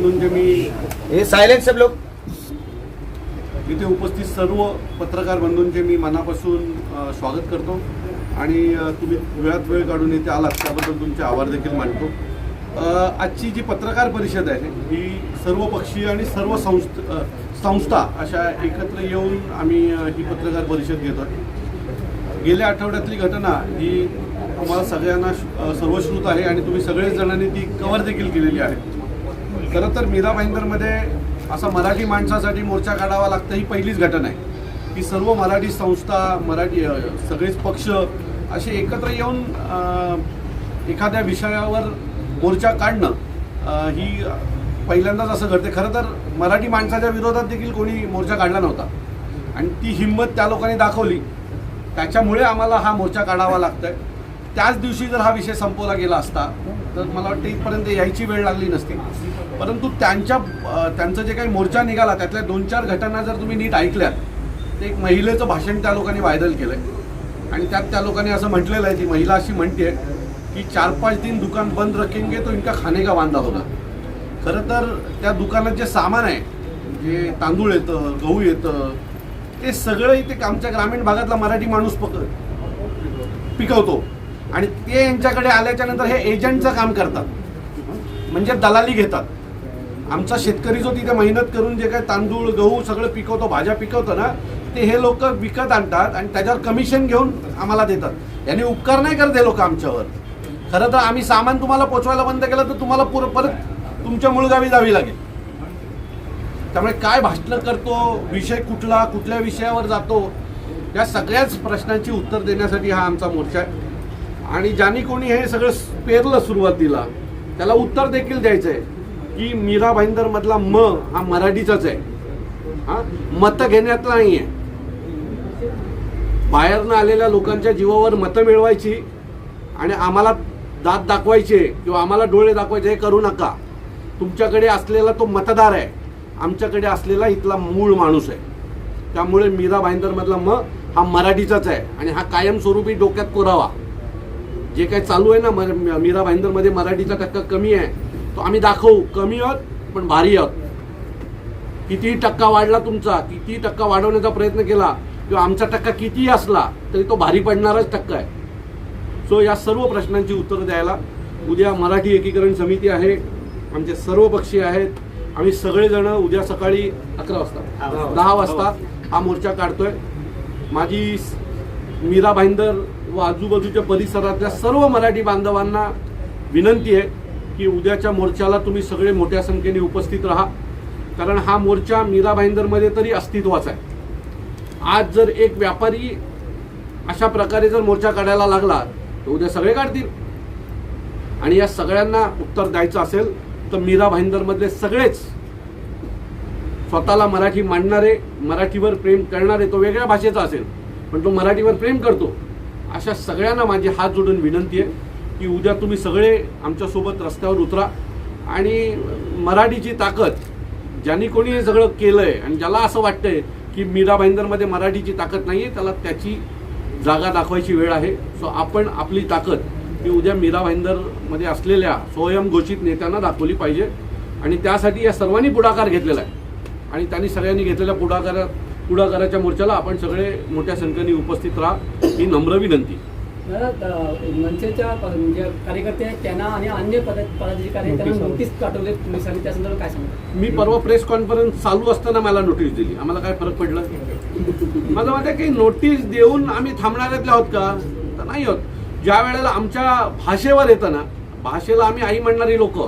ये साइलेंट सब लोग इथे उपस्थित सर्व पत्रकार बंधूंचे मी मनापासून स्वागत करतो. आणि तुम्ही वेळात वेळ काढून इथे आलात त्याबद्दल तुमचे आभार देखील मानतो. आजची जी पत्रकार परिषद आहे ही सर्व पक्षीय आणि सर्व संस्थ संस्था अशा एकत्र येऊन आम्ही ही पत्रकार परिषद घेतो गेल्या आठवड्यातली घटना ही तुम्हाला सगळ्यांना सर्वश्रुत आहे आणि तुम्ही सगळेच जणांनी ती कव्हर देखील केलेली आहे. खरं तर मीरा भाईंदरमध्ये असा मराठी माणसासाठी मोर्चा काढावा लागतं ही पहिलीच घटना आहे. की सर्व मराठी संस्था मराठी सगळेच पक्ष असे एकत्र येऊन एखाद्या विषयावर मोर्चा काढणं ही पहिल्यांदाच असं घडते. खरं तर मराठी माणसाच्या विरोधात देखील कोणी मोर्चा काढला नव्हता. आणि ती हिंमत त्या लोकांनी दाखवली. त्याच्यामुळे आम्हाला हा मोर्चा काढावा लागतोय. त्याच दिवशी जर हा विषय संपवला गेला असता तर मला वाटतं इथपर्यंत यायची वेळ लागली नसती. परंतु त्यांच्या त्यांचं जे काही मोर्चा निघाला त्यातल्या दोन चार घटना जर तुम्ही नीट ऐकल्यात तर एक महिलेचं भाषण त्या लोकांनी व्हायरल केलं आहे आणि त्यात त्या लोकांनी असं म्हटलेलं आहे ती महिला अशी म्हणते की चार पाच दिन दुकान बंद रखेंगे तो इनका खाने का वांदा होता खरं तर त्या दुकानात जे सामान आहे जे तांदूळ येतं गहू येतं ते सगळं इथे आमच्या ग्रामीण भागातला मराठी माणूस पक पिकवतो. आणि ते यांच्याकडे आल्याच्यानंतर हे एजंटचं काम करतात. म्हणजे दलाली घेतात. आमचा शेतकरी जो तिथे मेहनत करून जे काय तांदूळ गहू सगळं पिकवतो भाज्या पिकवतो ना ते हे लोक विकत आणतात आणि त्याच्यावर कमिशन घेऊन आम्हाला देतात. यांनी उपकार नाही करत हे लोक आमच्यावर. खरं तर आम्ही सामान तुम्हाला पोचवायला बंद केलं तर तुम्हाला पुर परत तुमच्या मुळगावी जावी लागेल. त्यामुळे काय भाषणं करतो विषय कुठला कुठल्या विषयावर जातो या सगळ्याच प्रश्नांची उत्तर देण्यासाठी हा आमचा मोर्चा आहे. आणि ज्यांनी कोणी हे सगळं पेरलं सुरुवातीला त्याला उत्तर देखील द्यायचं आहे की मीरा भाईंदर मधला म हा मराठीचाच आहे. हा? मतं घेण्यातला नाही आहे बाहेरनं आलेल्या लोकांच्या जीवावर मतं मिळवायची आणि आम्हाला दात दाखवायचे किंवा आम्हाला डोळे दाखवायचे हे करू नका. तुमच्याकडे असलेला तो मतदार आहे. आमच्याकडे असलेला इथला मूळ माणूस आहे. त्यामुळे मीरा भाईंदरमधला म हा मराठीचाच आहे आणि हा कायमस्वरूपी डोक्यात कोरावा. जे काही चालू आहे ना म- मीरा भाईंदरमध्ये मराठीचा टक्का कमी आहे. तो आम्ही दाखवू. कमी आहोत पण भारी आहोत कितीही टक्का वाढला तुमचा कितीही टक्का वाढवण्याचा प्रयत्न केला किंवा आमचा टक्का कितीही असला तरी तो भारी पडणाराच टक्का आहे. सो या सर्व प्रश्नांची उत्तरं द्यायला उद्या मराठी एकीकरण समिती आहे आमचे सर्व पक्षी आहेत आम्ही सगळेजण उद्या सकाळी अकरा वाजता दहा वाजता हा मोर्चा काढतोय. माझी मीरा भाईंदर व आजूबाजूच्या परिसरातल्या सर्व मराठी बांधवांना विनंती आहे की उद्याच्या मोर्चाला तुम्ही सगळे मोठ्या संख्येने उपस्थित राहा. कारण हा मोर्चा मीरा भाईंदरमध्ये तरी अस्तित्वाचा आहे. आज जर एक व्यापारी अशा प्रकारे जर मोर्चा काढायला लागला तर उद्या सगळे काढतील. आणि या सगळ्यांना उत्तर द्यायचं असेल तर मीरा भाईंदरमधले सगळेच स्वतःला मराठी मांडणारे मराठीवर प्रेम करणारे तो वेगळ्या भाषेचा असेल पण तो मराठीवर प्रेम करतो. अशा सगळ्यांना माझी हात जोडून विनंती आहे. की उद्या तुम्ही सगळे आमच्यासोबत रस्त्यावर उतरा. आणि मराठीची ताकद ज्यांनी कोणी हे सगळं आहे आणि ज्याला असं वाटतंय की मीरा भाईंदरमध्ये मराठीची ताकद नाही आहे त्याला त्याची जागा दाखवायची वेळ आहे. सो आपण आपली ताकद ही उद्या मीरा भाईंदरमध्ये असलेल्या स्वयंघोषित नेत्यांना दाखवली पाहिजे. आणि त्यासाठी या सर्वांनी पुढाकार घेतलेला आहे. आणि त्यांनी सगळ्यांनी घेतलेल्या पुढाकारा पुढाकाराच्या मोर्चाला आपण सगळे मोठ्या संख्येने उपस्थित राहा. ही नम्र विनंती. मनसेच्या म्हणजे कार्यकर्ते आहेत त्यांना आणि अन्य पद पदाधिकारी आहेत, त्यांना नोटीस पाठवले पोलिसांनी. त्या संदर्भात काय सांगतात मी परवा प्रेस कॉन्फरन्स चालू असताना मला नोटीस दिली. आम्हाला काय फरक पडला? माझं मत आहे की नोटीस देऊन आम्ही थांबणाऱ्यातले आहोत का? तर नाही आहोत ज्या वेळेला आमच्या भाषेवर येतं ना भाषेला आम्ही आई म्हणणारी लोक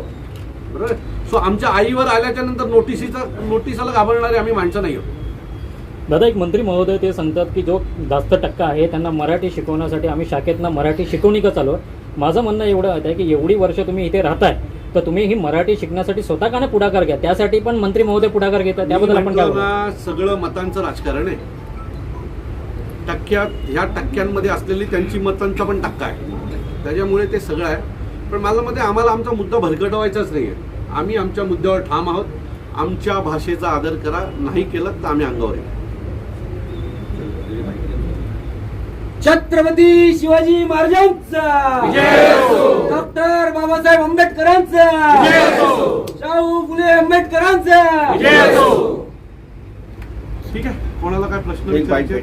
बरोबर सो आमच्या आईवर आल्याच्यानंतर नोटिसीचा नोटिसाला घाबरणारे आम्ही माणसं नाही आहोत. दादा एक मंत्री महोदय ते सांगतात की जो जास्त टक्का आहे त्यांना मराठी शिकवण्यासाठी आम्ही शाखेतनं मराठी शिकवणी का चालू आहे माझं म्हणणं एवढं आहे की एवढी वर्ष तुम्ही इथे राहताय तर तुम्ही ही मराठी शिकण्यासाठी स्वतः का नाही पुढाकार घ्या. त्यासाठी पण मंत्री महोदय पुढाकार घेतात. त्याबद्दल आपण काय सगळं मतांचं राजकारण आहे. टक्क्यात ह्या टक्क्यांमध्ये असलेली त्यांची मतांचा पण टक्का आहे. त्याच्यामुळे ते सगळं आहे. पण माझं मते आम्हाला आमचा मुद्दा भरकटवायचाच नाही आहे आम्ही आमच्या मुद्द्यावर ठाम आहोत. आमच्या भाषेचा आदर करा नाही केलं तर आम्ही अंगावर येऊ. छत्रपती शिवाजी महाराजांचा. डॉक्टर बाबासाहेब आंबेडकरांचा. शाहू फुले आंबेडकरांचा. ठीक आहे. कोणाला काय प्रश्न विचारायचे.